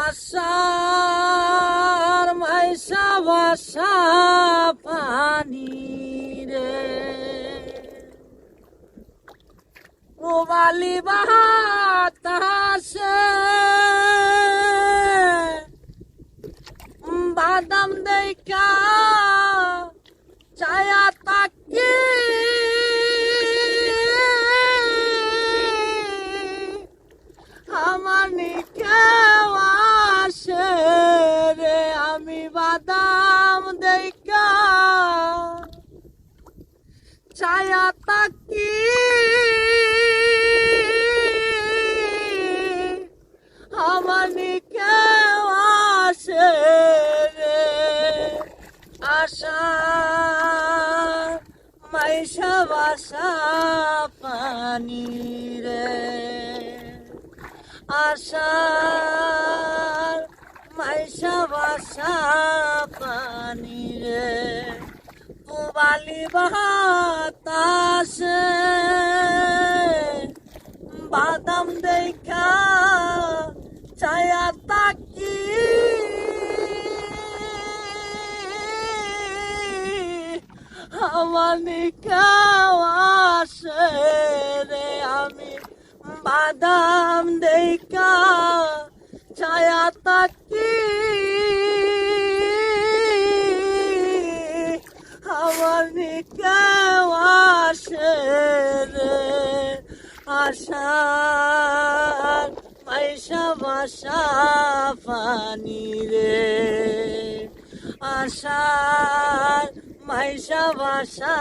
আশার মাইসা বাসা পানি রে। প্রবালি বাতাসে বাদাম দেখা ছায়া তাকি। আমার কেউ ছায়া তাকি। আমার কেউ আসে আশা। মাইশা বাসা পানি রে আশার মাইশা বাসা পানি রে। পুবালি বাতাসে বাদাম দেখা ছায়া তাকি। আমার নিকাও আসে রে আমি বাদাম দেখা ছায়া তাকি। নিকাও আসে রে? আশার পয়সা বাসা পানি রে। আশার পয়সা বাসা